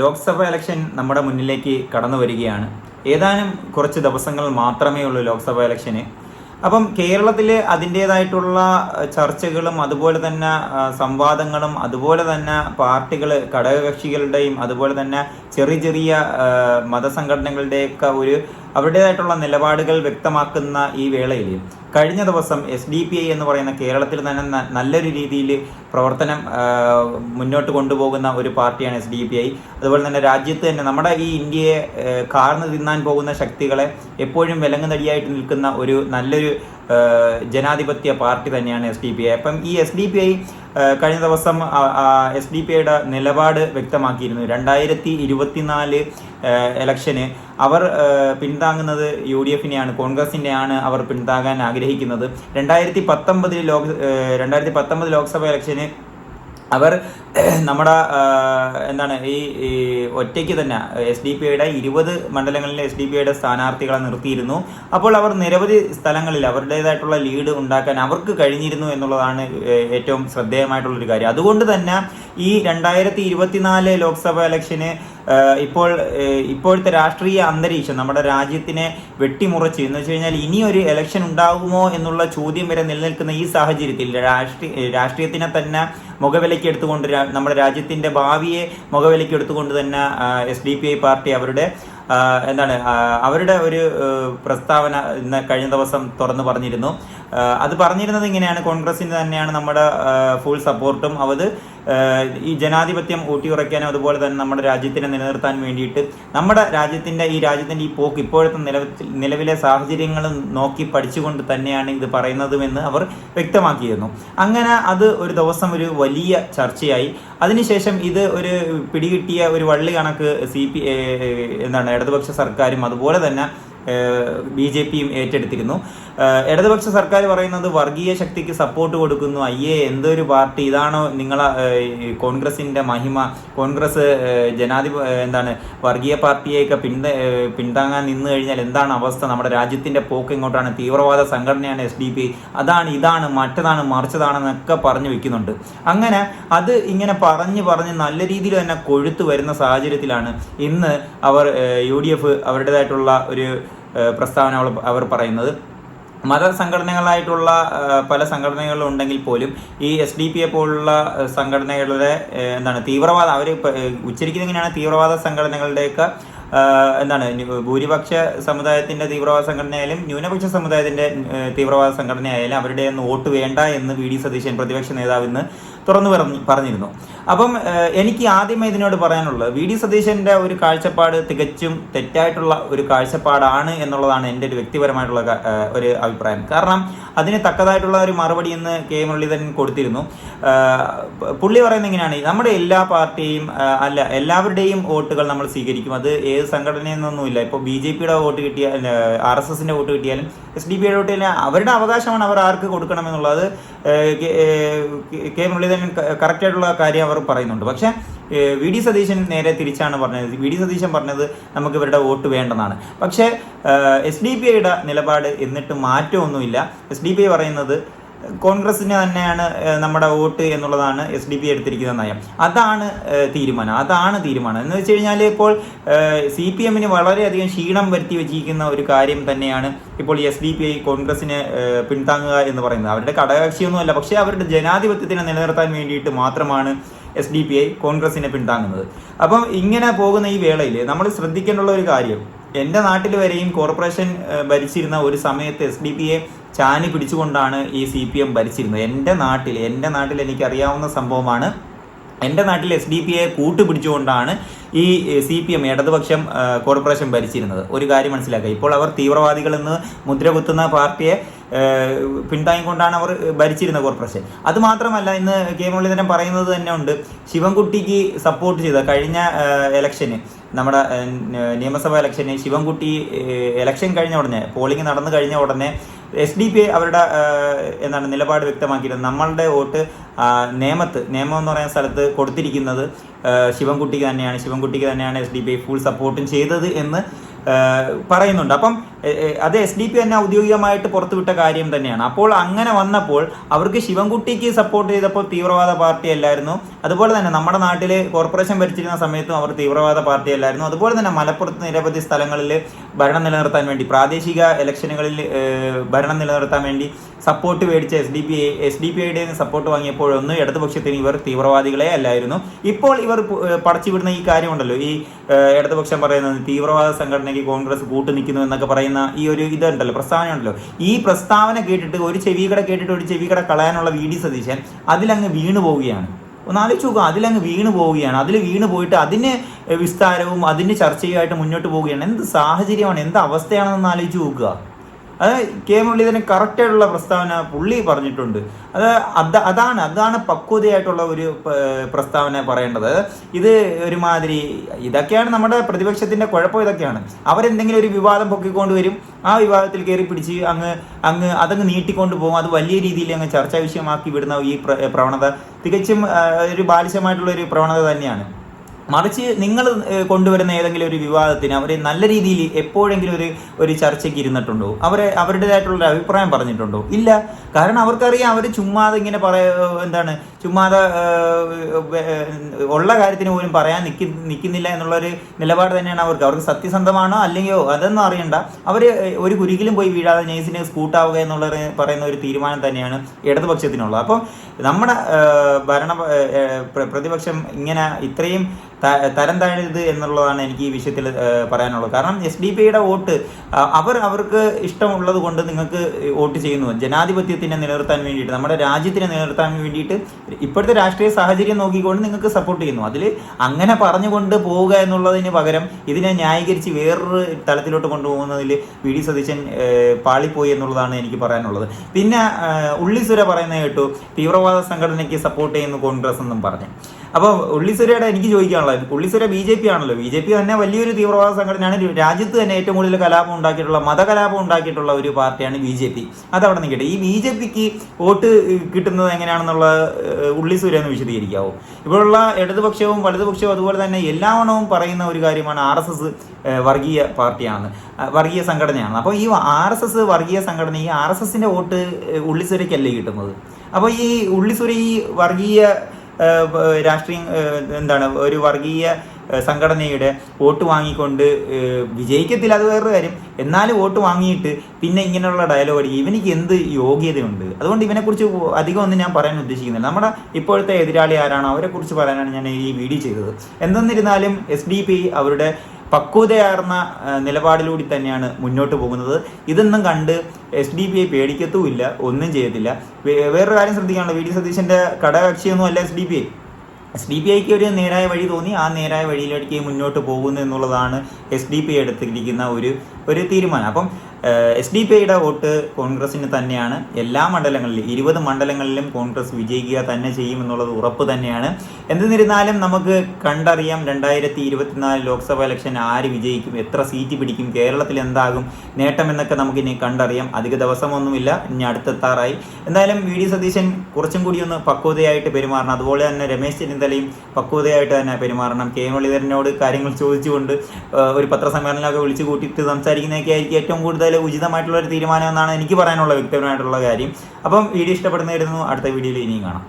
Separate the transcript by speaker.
Speaker 1: Lok Sabha election നമ്മുടെ മുന്നിലേക്ക് കടന്നു വരികയാണ്. ഏതാനും കുറച്ച് ദിവസങ്ങൾ മാത്രമേ ഉള്ളൂ ലോക്സഭ ഇലക്ഷന് അപ്പം കേരളത്തിൽ അതിന്റേതായിട്ടുള്ള ചർച്ചകളും അതുപോലെ തന്നെ സംവാദങ്ങളും അതുപോലെ തന്നെ പാർട്ടികൾ ഘടകകക്ഷികളുടെയും അതുപോലെ തന്നെ ചെറിയ ചെറിയ മതസംഘടനകളുടെയൊക്കെ ഒരു അവരുടേതായിട്ടുള്ള നിലപാടുകൾ വ്യക്തമാക്കുന്ന ഈ വേളയിൽ കഴിഞ്ഞ ദിവസം എസ് ഡി പി ഐ എന്ന് പറയുന്ന കേരളത്തിൽ തന്നെ നല്ലൊരു രീതിയിൽ പ്രവർത്തനം മുന്നോട്ട് കൊണ്ടുപോകുന്ന ഒരു പാർട്ടിയാണ് എസ് ഡി പി ഐ അതുപോലെ തന്നെ രാജ്യത്ത് തന്നെ നമ്മുടെ ഈ ഇന്ത്യയെ കാർന്നു തിന്നാൻ പോകുന്ന ശക്തികളെ എപ്പോഴും വിലങ്ങുതടിയായിട്ട് നിൽക്കുന്ന ഒരു നല്ലൊരു ജനാധിപത്യ പാർട്ടി തന്നെയാണ് എസ് ഡി പി ഐ അപ്പം ഈ എസ് ഡി പി ഐ കഴിഞ്ഞ ദിവസം എസ് ഡി പി ഐയുടെ നിലപാട് വ്യക്തമാക്കിയിരുന്നു. രണ്ടായിരത്തി ഇരുപത്തിനാല് എലക്ഷന് അവർ പിന്താങ്ങുന്നത് യു ഡി എഫിനെയാണ് കോൺഗ്രസിനെയാണ് അവർ പിന്താങ്ങാൻ ആഗ്രഹിക്കുന്നത്. രണ്ടായിരത്തി പത്തൊമ്പതിൽ ലോക രണ്ടായിരത്തി പത്തൊമ്പത് ലോക്സഭ ഇലക്ഷന് അവർ നമ്മുടെ എന്താണ് ഈ ഒറ്റയ്ക്ക് തന്നെ എസ് ഡി പി ഐയുടെ ഇരുപത് മണ്ഡലങ്ങളിൽ എസ് ഡി പി ഐയുടെ സ്ഥാനാർത്ഥികളെ നിർത്തിയിരുന്നു. അപ്പോൾ അവർ നിരവധി സ്ഥലങ്ങളിൽ അവരുടേതായിട്ടുള്ള ലീഡ് ഉണ്ടാക്കാൻ അവർക്ക് കഴിഞ്ഞിരുന്നു എന്നുള്ളതാണ് ഏറ്റവും ശ്രദ്ധേയമായിട്ടുള്ളൊരു കാര്യം. അതുകൊണ്ട് തന്നെ ഈ രണ്ടായിരത്തി ഇരുപത്തിനാല് ലോക്സഭ ഇലക്ഷന് ഇപ്പോൾ ഇപ്പോഴത്തെ രാഷ്ട്രീയ അന്തരീക്ഷം നമ്മുടെ രാജ്യത്തിനെ വെട്ടിമുറച്ച് എന്ന് വെച്ച് കഴിഞ്ഞാൽ ഇനിയൊരു ഇലക്ഷൻ ഉണ്ടാകുമോ എന്നുള്ള ചോദ്യം വരെ നിലനിൽക്കുന്ന ഈ സാഹചര്യത്തിൽ രാഷ്ട്രീയ രാഷ്ട്രീയത്തിനെ തന്നെ മുഖവിലയ്ക്ക് എടുത്തുകൊണ്ട് നമ്മുടെ രാജ്യത്തിന്റെ ഭാവിയെ മുഖവിലയ്ക്ക് എടുത്തുകൊണ്ട് തന്നെ S D P I party അവരുടെ എന്താണ് അവരുടെ ഒരു പ്രസ്താവന ഇന്ന് കഴിഞ്ഞ ദിവസം തുറന്നു പറഞ്ഞിരുന്നു. അത് പറഞ്ഞിരുന്നത് ഇങ്ങനെയാണ്. കോൺഗ്രസിന് തന്നെയാണ് നമ്മുടെ ഫുൾ സപ്പോർട്ടും അത് ഈ ജനാധിപത്യം ഊട്ടിയുറയ്ക്കാനും അതുപോലെ തന്നെ നമ്മുടെ രാജ്യത്തിനെ നിലനിർത്താൻ വേണ്ടിയിട്ട് നമ്മുടെ രാജ്യത്തിന്റെ ഈ രാജ്യത്തിന്റെ ഈ പോക്ക് ഇപ്പോഴത്തെ നിലവിൽ നിലവിലെ സാഹചര്യങ്ങൾ നോക്കി പഠിച്ചുകൊണ്ട് തന്നെയാണ് ഇത് പറയുന്നതുമെന്ന് അവർ വ്യക്തമാക്കിയിരുന്നു. അങ്ങനെ അത് ഒരു ദിവസം ഒരു വലിയ ചർച്ചയായി. അതിനുശേഷം ഇത് ഒരു പിടികിട്ടിയ ഒരു വള്ളി കണക്ക് സി പി എന്താണ് ഇടതുപക്ഷ സർക്കാരും അതുപോലെ തന്നെ ബി ജെ പിയും ഏറ്റെടുത്തിരുന്നു ഇടതുപക്ഷ സർക്കാർ പറയുന്നത് വർഗീയ ശക്തിക്ക് സപ്പോർട്ട് കൊടുക്കുന്നു. അയ്യേ എന്തൊരു പാർട്ടി. ഇതാണോ നിങ്ങളെ കോൺഗ്രസിന്റെ മഹിമ. കോൺഗ്രസ് ജനാധിപ എന്താണ് വർഗീയ പാർട്ടിയെയൊക്കെ പിന്ത പിന്താങ്ങാൻ നിന്ന് കഴിഞ്ഞാൽ എന്താണ് അവസ്ഥ? നമ്മുടെ രാജ്യത്തിന്റെ പോക്ക് ഇങ്ങോട്ടാണ് തീവ്രവാദ സംഘടനയാണ് എസ് ഡി പി. അതാണ് ഇതാണ് മറ്റതാണ് മറിച്ചതാണെന്നൊക്കെ പറഞ്ഞു വെക്കുന്നുണ്ട്. അങ്ങനെ അത് ഇങ്ങനെ പറഞ്ഞ് പറഞ്ഞ് നല്ല രീതിയിൽ തന്നെ കൊഴുത്തു വരുന്ന സാഹചര്യത്തിലാണ് ഇന്ന് അവർ യു ഡി എഫ് അവരുടേതായിട്ടുള്ള ഒരു പ്രസ്താവന അവർ പറയുന്നത്. മതസംഘടനകളായിട്ടുള്ള പല സംഘടനകളും ഉണ്ടെങ്കിൽ പോലും ഈ എസ് ഡി പി എ പോലുള്ള സംഘടനകളുടെ എന്താണ് തീവ്രവാദ അവർ ഉച്ചരിക്കുന്നത് എങ്ങനെയാണ്? തീവ്രവാദ സംഘടനകളുടെയൊക്കെ എന്താണ് ഭൂരിപക്ഷ സമുദായത്തിന്റെ തീവ്രവാദ സംഘടനയായാലും ന്യൂനപക്ഷ സമുദായത്തിന്റെ ഏഹ്, തീവ്രവാദ സംഘടനയായാലും അവരുടെ ഒന്നും വോട്ട് വേണ്ട എന്ന് വി. ഡി. സതീശൻ പ്രതിപക്ഷ നേതാവ് ഇന്ന് തുറന്നു പറഞ്ഞു പറഞ്ഞിരുന്നു. അപ്പം എനിക്ക് ആദ്യമേ ഇതിനോട് പറയാനുള്ളത് വി ഡി സതീശന്റെ ഒരു കാഴ്ചപ്പാട് തികച്ചും തെറ്റായിട്ടുള്ള ഒരു കാഴ്ചപ്പാടാണ് എന്നുള്ളതാണ് എന്റെ ഒരു വ്യക്തിപരമായിട്ടുള്ള ഒരു അഭിപ്രായം. കാരണം അതിന് തക്കതായിട്ടുള്ള ഒരു മറുപടി എന്ന് കെ മുരളീധരൻ കൊടുത്തിരുന്നു. പുള്ളി പറയുന്നത് എങ്ങനെയാണ് നമ്മുടെ എല്ലാ പാർട്ടിയും അല്ല എല്ലാവരുടെയും വോട്ടുകൾ നമ്മൾ സ്വീകരിക്കും. അത് ഏത് സംഘടനയെന്നൊന്നുമില്ല ഇപ്പോൾ ബി ജെ പിയുടെ വോട്ട് കിട്ടിയാൽ ആർ എസ് എസിന്റെ വോട്ട് കിട്ടിയാലും എസ് ഡി പിയുടെ വോട്ട് കിട്ടിയാലും അവരുടെ അവകാശമാണ് അവർ ആർക്ക് കൊടുക്കണമെന്നുള്ളത്. കെ- മുരളീധരൻ കറക്റ്റായിട്ടുള്ള കാര്യം പറയുന്നുണ്ട്. പക്ഷേ വി ഡി സതീശൻ നേരെ തിരിച്ചാണ് പറഞ്ഞത്. വി ഡി സതീശൻ പറഞ്ഞത് നമുക്ക് ഇവരുടെ വോട്ട് വേണ്ടെന്നാണ്. പക്ഷേ എസ് ഡി പി ഐയുടെ നിലപാട് എന്നിട്ട് മാറ്റമൊന്നുമില്ല. എസ് ഡി പി ഐ പറയുന്നത് കോൺഗ്രസിന് തന്നെയാണ് നമ്മുടെ വോട്ട് എന്നുള്ളതാണ് എസ് ഡി പി എടുത്തിരിക്കുന്ന നയം. അതാണ് തീരുമാനം. അതാണ് തീരുമാനം. എന്ന് വെച്ച് കഴിഞ്ഞാൽ ഇപ്പോൾ സി പി എമ്മിന് വളരെയധികം ക്ഷീണം വരുത്തി വെച്ചിരിക്കുന്ന ഒരു കാര്യം തന്നെയാണ് ഇപ്പോൾ എസ് ഡി പി ഐ കോൺഗ്രസിനെ പിന്താങ്ങുക എന്ന് പറയുന്നത്. അവരുടെ ഘടകകക്ഷിയൊന്നുമല്ല പക്ഷേ അവരുടെ ജനാധിപത്യത്തിനെ നിലനിർത്താൻ വേണ്ടിയിട്ട് മാത്രമാണ് എസ് ഡി പി ഐ കോൺഗ്രസിനെ പിന്താങ്ങുന്നത്. അപ്പം ഇങ്ങനെ പോകുന്ന ഈ വേളയിൽ നമ്മൾ ശ്രദ്ധിക്കേണ്ടുള്ള ഒരു കാര്യം എന്റെ നാട്ടിൽ വരെയും കോർപ്പറേഷൻ ഭരിച്ചിരുന്ന ഒരു സമയത്ത് എസ് ഡി പി എ ചാനി പിടിച്ചുകൊണ്ടാണ് ഈ സി പി എം ഭരിച്ചിരുന്നത്. എന്റെ നാട്ടിൽ എന്റെ നാട്ടിൽ എനിക്കറിയാവുന്ന സംഭവമാണ് എന്റെ നാട്ടിൽ എസ് ഡി പി എ കൂട്ടുപിടിച്ചുകൊണ്ടാണ് ഈ സി പി എം ഇടതുപക്ഷം കോർപ്പറേഷൻ ഭരിച്ചിരുന്നത്. ഒരു കാര്യം മനസ്സിലാക്കുക. ഇപ്പോൾ അവർ തീവ്രവാദികളെന്ന് മുദ്ര കുത്തുന്ന പാർട്ടിയെ പിന്താങ്ങിക്കൊണ്ടാണ് അവർ ഭരിച്ചിരുന്നത് കോർപ്പറേഷൻ. അത് മാത്രമല്ല ഇന്ന് കെ. മുരളീധരൻ പറയുന്നത് തന്നെ ഉണ്ട്. ശിവൻകുട്ടിക്ക് സപ്പോർട്ട് ചെയ്ത കഴിഞ്ഞ ഇലക്ഷന് നമ്മുടെ നിയമസഭാ ഇലക്ഷന് ശിവൻകുട്ടി ഇലക്ഷൻ കഴിഞ്ഞ ഉടനെ പോളിംഗ് നടന്നു കഴിഞ്ഞ ഉടനെ എസ് ഡി പി അവരുടെ എന്താണ് നിലപാട് വ്യക്തമാക്കിയിരുന്നത് നമ്മളുടെ വോട്ട് നേമത്ത് നേമം എന്ന് പറയുന്ന സ്ഥലത്ത് കൊടുത്തിരിക്കുന്നത് ശിവൻകുട്ടിക്ക് തന്നെയാണ്. ശിവൻകുട്ടിക്ക് തന്നെയാണ് എസ് ഡി പി ഫുൾ സപ്പോർട്ടും ചെയ്തത് എന്ന് പറയുന്നുണ്ട്. അപ്പം അത് എസ് ഡി പി തന്നെ ഔദ്യോഗികമായിട്ട് പുറത്തുവിട്ട കാര്യം തന്നെയാണ്. അപ്പോൾ അങ്ങനെ വന്നപ്പോൾ അവർക്ക് ശിവൻകുട്ടിക്ക് സപ്പോർട്ട് ചെയ്തപ്പോൾ തീവ്രവാദ പാർട്ടി അല്ലായിരുന്നു. അതുപോലെ തന്നെ നമ്മുടെ നാട്ടിൽ കോർപ്പറേഷൻ ഭരിച്ചിരുന്ന സമയത്തും അവർ തീവ്രവാദ പാർട്ടി അല്ലായിരുന്നു. അതുപോലെ തന്നെ മലപ്പുറത്ത് നിരവധി സ്ഥലങ്ങളിൽ ഭരണം നിലനിർത്താൻ വേണ്ടി പ്രാദേശിക ഇലക്ഷനുകളിൽ ഭരണം നിലനിർത്താൻ വേണ്ടി സപ്പോർട്ട് മേടിച്ച S D P S D P ഐയുടെ സപ്പോർട്ട് വാങ്ങിയപ്പോഴൊന്നും ഇടതുപക്ഷത്തിന് ഇവർ തീവ്രവാദികളെ അല്ലായിരുന്നു. ഇപ്പോൾ ഇവർ പടച്ചുവിടുന്ന ഈ കാര്യമുണ്ടല്ലോ. ഈ ഇടതുപക്ഷം പറയുന്നത് തീവ്രവാദ സംഘടനയ്ക്ക് കോൺഗ്രസ് കൂട്ടു നിൽക്കുന്നു എന്നൊക്കെ പറയുന്ന ഈ ഒരു ഇതുണ്ടല്ലോ പ്രസ്താവന ഉണ്ടല്ലോ. ഈ പ്രസ്താവന കേട്ടിട്ട് ഒരു ചെവി ചെവികട കേട്ടിട്ട് ഒരു ചെവികട കളയാനുള്ള വി ഡി സതീശൻ അതിലങ്ങ് വീണു പോവുകയാണ്. ഒന്ന് ആലോചിച്ച് നോക്കുക അതിലങ്ങ് വീണ് പോവുകയാണ്. അതിൽ വീണ് പോയിട്ട് അതിന് വിസ്താരവും അതിന് ചർച്ചയുമായിട്ട് മുന്നോട്ട് പോവുകയാണ്. എന്ത് സാഹചര്യമാണ് എന്ത് അവസ്ഥയാണെന്ന് ആലോചിച്ച് നോക്കുക. അത് കെ മുരളീധരൻ കറക്റ്റായിട്ടുള്ള പ്രസ്താവന പുള്ളി പറഞ്ഞിട്ടുണ്ട്. അത് അത് അതാണ് അതാണ് പക്വതയായിട്ടുള്ള ഒരു പ്രസ്താവന പറയേണ്ടത്. ഇത് ഒരുമാതിരി ഇതൊക്കെയാണ് നമ്മുടെ പ്രതിപക്ഷത്തിന്റെ കുഴപ്പം ഇതൊക്കെയാണ്. അവരെന്തെങ്കിലും ഒരു വിവാദം പൊക്കിക്കൊണ്ട് വരും ആ വിവാദത്തിൽ കയറി പിടിച്ച് അങ്ങ് അങ്ങ് അതങ്ങ് നീട്ടിക്കൊണ്ട് പോകും. അത് വലിയ രീതിയിൽ അങ്ങ് ചർച്ചാ വിഷയമാക്കി വിടുന്ന ഈ പ്രവണത തികച്ചും ഒരു ബാലിശമായിട്ടുള്ള ഒരു പ്രവണത തന്നെയാണ്. മറിച്ച് നിങ്ങൾ കൊണ്ടുവരുന്ന ഏതെങ്കിലും ഒരു വിവാദത്തിന് അവർ നല്ല രീതിയിൽ എപ്പോഴെങ്കിലും ഒരു ഒരു ചർച്ചയ്ക്ക് ഇരുന്നിട്ടുണ്ടോ? അവരെ അവരുടേതായിട്ടുള്ള അഭിപ്രായം പറഞ്ഞിട്ടുണ്ടോ? ഇല്ല. കാരണം അവർക്കറിയാം അവർ ചുമ്മാതെ ഇങ്ങനെ പറയ എന്താണ് ചുമ്മാതെ ഉള്ള കാര്യത്തിന് പോലും പറയാൻ നിൽക്കി നിൽക്കുന്നില്ല എന്നുള്ളൊരു നിലപാട് തന്നെയാണ് അവർക്ക്. അവർക്ക് സത്യസന്ധമാണോ അല്ലെങ്കിലോ അതൊന്നും അറിയണ്ട. അവർ ഒരു കുരുകിലും പോയി വീഴാതെ നെയ്സിന് സ്കൂട്ടാവുക എന്നുള്ള പറയുന്ന ഒരു തീരുമാനം തന്നെയാണ് ഇടതുപക്ഷത്തിനുള്ളത്. അപ്പം നമ്മുടെ ഭരണ പ്രതിപക്ഷം ഇങ്ങനെ ഇത്രയും തരം താഴരുത് എന്നുള്ളതാണ് എനിക്ക് ഈ വിഷയത്തിൽ പറയാനുള്ളത്. കാരണം എസ് ഡി പിയുടെ വോട്ട് അവർ അവർക്ക് ഇഷ്ടമുള്ളത് കൊണ്ട് നിങ്ങൾക്ക് വോട്ട് ചെയ്യുന്നു. ജനാധിപത്യത്തിനെ നിലനിർത്താൻ വേണ്ടിയിട്ട് നമ്മുടെ രാജ്യത്തിനെ നിലനിർത്താൻ വേണ്ടിയിട്ട് ഇപ്പോഴത്തെ രാഷ്ട്രീയ സാഹചര്യം നോക്കിക്കൊണ്ട് നിങ്ങൾക്ക് സപ്പോർട്ട് ചെയ്യുന്നു. അതിൽ അങ്ങനെ പറഞ്ഞുകൊണ്ട് പോവുക എന്നുള്ളതിന് പകരം ഇതിനെ ന്യായീകരിച്ച് വേറൊരു തലത്തിലോട്ട് കൊണ്ടുപോകുന്നതിൽ വി ഡി സതീശൻ പാളിപ്പോയി എന്നുള്ളതാണ് എനിക്ക് പറയാനുള്ളത്. പിന്നെ ഉള്ളിസുര പറയുന്നത് കേട്ടു തീവ്രവാദ സംഘടനയ്ക്ക് സപ്പോർട്ട് ചെയ്യുന്നു കോൺഗ്രസ് എന്നും പറഞ്ഞു. അപ്പോൾ ഉള്ളിസുരയുടെ എനിക്ക് ചോദിക്കാനുള്ളത് ഉള്ളിസുര ബി ജെ പി ആണല്ലോ. ബി ജെ പി തന്നെ വലിയൊരു തീവ്രവാദ സംഘടനയാണ്. രാജ്യത്ത് തന്നെ ഏറ്റവും കൂടുതൽ കലാപം ഉണ്ടാക്കിയിട്ടുള്ള മതകലാപം ഉണ്ടാക്കിയിട്ടുള്ള ഒരു പാർട്ടിയാണ് ബി ജെ പി. അതവിടെ നിൽക്കട്ടെ. ഈ ബി ജെ പിക്ക് വോട്ട് കിട്ടുന്നത് എങ്ങനെയാണെന്നുള്ള ഉള്ളിസുര എന്ന് വിശദീകരിക്കാവോ? ഇവിടെയുള്ള ഇടതുപക്ഷവും വലതുപക്ഷവും അതുപോലെ തന്നെ എല്ലാവണവും പറയുന്ന ഒരു കാര്യമാണ് ആർ എസ് എസ് വർഗീയ പാർട്ടിയാണ് വർഗീയ സംഘടനയാണ്. അപ്പോൾ ഈ ആർ എസ് എസ് വർഗീയ സംഘടന ഈ ആർ എസ് എസിന്റെ വോട്ട് ഉള്ളിസുരയ്ക്കല്ലേ കിട്ടുന്നത്? അപ്പോൾ ഈ ഉള്ളിസുര ഈ വർഗീയ രാഷ്ട്രീയ എന്താണ് ഒരു വർഗീയ സംഘടനയുടെ വോട്ട് വാങ്ങിക്കൊണ്ട് വിജയിക്കത്തില്ല അത് വേറൊരു കാര്യം. എന്നാലും വോട്ട് വാങ്ങിയിട്ട് പിന്നെ ഇങ്ങനെയുള്ള ഡയലോഗ് അടിക്കും. ഇവനിക്ക് എന്ത് യോഗ്യതയുണ്ട്? അതുകൊണ്ട് ഇവനെക്കുറിച്ച് അധികം ഒന്നും ഞാൻ പറയാൻ ഉദ്ദേശിക്കുന്നില്ല. നമ്മുടെ ഇപ്പോഴത്തെ എതിരാളി ആരാണോ അവരെക്കുറിച്ച് പറയാനാണ് ഞാൻ ഈ വീഡിയോ ചെയ്തത്. എന്തെന്നിരുന്നാലും എസ് ഡി പി അവരുടെ പക്വതയാർന്ന നിലപാടിലൂടെ തന്നെയാണ് മുന്നോട്ട് പോകുന്നത്. ഇതൊന്നും കണ്ട് എസ് ഡി പി ഐ പേടിക്കത്തുമില്ല ഒന്നും ചെയ്യത്തില്ല. വേറൊരു കാര്യം ശ്രദ്ധിക്കാനുള്ള വി. ഡി. സതീശന്റെ കടകക്ഷിയൊന്നും അല്ല S D P I. S D P ഐക്ക് ഒരു നേരായ വഴി തോന്നി. ആ നേരായ വഴിയിലേക്ക് മുന്നോട്ട് പോകുന്നു എന്നുള്ളതാണ് എസ് ഡി പി ഐ എടുത്തിരിക്കുന്ന ഒരു ഒരു തീരുമാനം. അപ്പം എസ് ഡി പി ഐയുടെ വോട്ട് കോൺഗ്രസിന് തന്നെയാണ്. എല്ലാ മണ്ഡലങ്ങളിലും ഇരുപത് മണ്ഡലങ്ങളിലും കോൺഗ്രസ് വിജയിക്കുക തന്നെ ചെയ്യുമെന്നുള്ളത് ഉറപ്പ് തന്നെയാണ്. എന്നിരുന്നാലും നമുക്ക് കണ്ടറിയാം രണ്ടായിരത്തി ഇരുപത്തിനാല് ലോക്സഭ ഇലക്ഷൻ ആര് വിജയിക്കും എത്ര സീറ്റ് പിടിക്കും കേരളത്തിൽ എന്താകും നേട്ടം എന്നൊക്കെ നമുക്ക് ഇനി കണ്ടറിയാം. അധിക ദിവസമൊന്നുമില്ല ഇനി അടുത്തെത്താറായി. എന്തായാലും വി ഡി സതീശൻ കുറച്ചും കൂടി ഒന്ന് പക്വതയായിട്ട് പെരുമാറണം. അതുപോലെ തന്നെ രമേശ് ചെന്നിത്തലയും പക്വതയായിട്ട് തന്നെ പെരുമാറണം. കെ മുരളീധരനോട് കാര്യങ്ങൾ ചോദിച്ചുകൊണ്ട് ഒരു പത്രസമ്മേളനമൊക്കെ വിളിച്ചു കൂട്ടിയിട്ട് സംസാരിക്കുന്നതൊക്കെ ആയിരിക്കും ഏറ്റവും കൂടുതൽ ഉചിതമായിട്ടുള്ള ഒരു തീരുമാനം എന്നാണ് എനിക്ക് പറയാനുള്ള വ്യക്തിപരമായിട്ടുള്ള കാര്യം. അപ്പം വീഡിയോ ഇഷ്ടപ്പെടുന്നതായിരുന്നു. അടുത്ത വീഡിയോയിൽ ഇനിയും കാണാം.